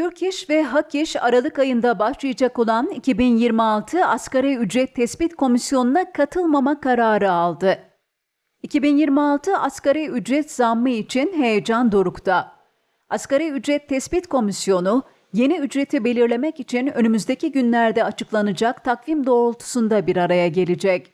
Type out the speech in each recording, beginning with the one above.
Türk İş ve Hak İş Aralık ayında başlayacak olan 2026 Asgari Ücret Tespit Komisyonu'na katılmama kararı aldı. 2026 asgari ücret zammı için heyecan dorukta. Asgari Ücret Tespit Komisyonu, yeni ücreti belirlemek için önümüzdeki günlerde açıklanacak takvim doğrultusunda bir araya gelecek.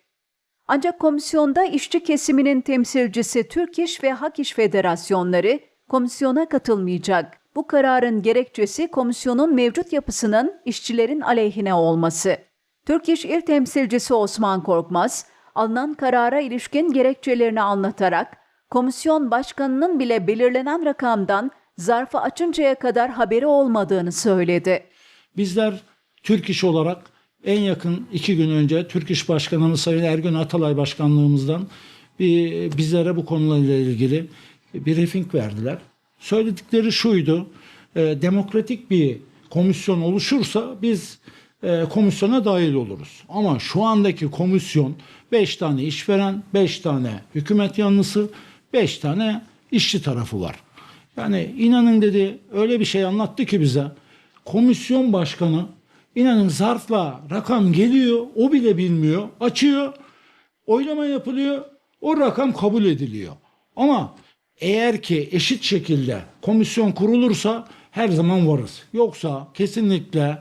Ancak komisyonda işçi kesiminin temsilcisi Türk İş ve Hak İş Federasyonları komisyona katılmayacak. Bu kararın gerekçesi komisyonun mevcut yapısının işçilerin aleyhine olması. Türk İş İl Temsilcisi Osman Korkmaz, alınan karara ilişkin gerekçelerini anlatarak, komisyon başkanının bile belirlenen rakamdan zarfı açıncaya kadar haberi olmadığını söyledi. Bizler Türk İş olarak en yakın iki gün önce Türk İş Başkanımız Sayın Ergün Atalay Başkanlığımızdan bir, bizlere bu konularla ilgili bir briefing verdiler. Söyledikleri şuydu, e, demokratik bir komisyon oluşursa biz e, komisyona dahil oluruz. Ama şu andaki komisyon 5 tane işveren, 5 tane hükümet yanlısı, 5 tane işçi tarafı var. Yani inanın dedi öyle bir şey anlattı ki bize. Komisyon başkanı inanın zarfla rakam geliyor o bile bilmiyor. Açıyor oylama yapılıyor o rakam kabul ediliyor. Ama eğer ki eşit şekilde komisyon kurulursa her zaman varız. Yoksa kesinlikle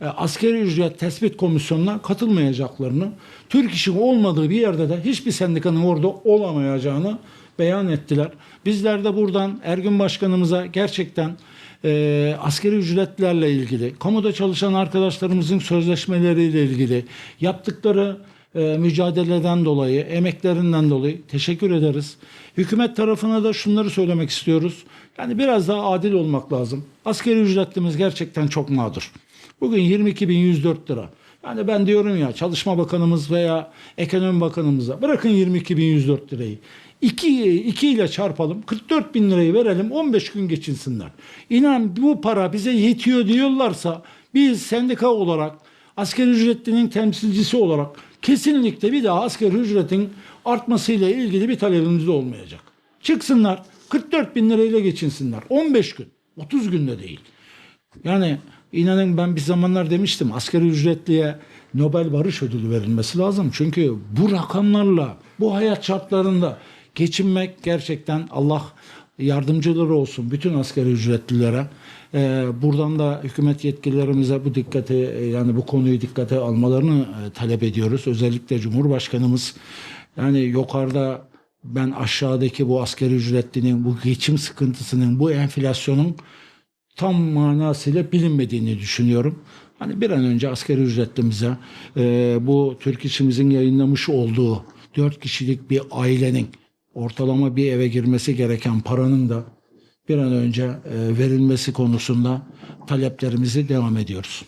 e, askeri ücret tespit komisyonuna katılmayacaklarını, Türk işi olmadığı bir yerde de hiçbir sendikanın orada olamayacağını beyan ettiler. Bizler de buradan Ergün Başkanımıza gerçekten e, askeri ücretlerle ilgili, kamuda çalışan arkadaşlarımızın sözleşmeleriyle ilgili yaptıkları e, mücadeleden dolayı, emeklerinden dolayı teşekkür ederiz. Hükümet tarafına da şunları söylemek istiyoruz. Yani biraz daha adil olmak lazım. Askeri ücretlimiz gerçekten çok mağdur. Bugün 22.104 lira. Yani ben diyorum ya Çalışma Bakanımız veya Ekonomi Bakanımıza bırakın 22.104 lirayı. 2, 2 ile çarpalım 44 bin lirayı verelim 15 gün geçinsinler. İnan bu para bize yetiyor diyorlarsa biz sendika olarak asgari ücretlinin temsilcisi olarak kesinlikle bir daha asgari ücretin artmasıyla ilgili bir talebimiz de olmayacak. Çıksınlar 44 bin lirayla geçinsinler 15 gün 30 günde değil. Yani inanın ben bir zamanlar demiştim asgari ücretliye Nobel Barış Ödülü verilmesi lazım. Çünkü bu rakamlarla bu hayat şartlarında geçinmek gerçekten Allah yardımcıları olsun bütün asgari ücretlilere. Ee, buradan da hükümet yetkililerimize bu dikkate yani bu konuyu dikkate almalarını e, talep ediyoruz. Özellikle Cumhurbaşkanımız yani yukarıda ben aşağıdaki bu asgari ücretlinin bu geçim sıkıntısının bu enflasyonun tam manasıyla bilinmediğini düşünüyorum. Hani bir an önce asgari ücretlimize e, bu Türk işimizin yayınlamış olduğu dört kişilik bir ailenin ortalama bir eve girmesi gereken paranın da bir an önce e, verilmesi konusunda taleplerimizi devam ediyoruz.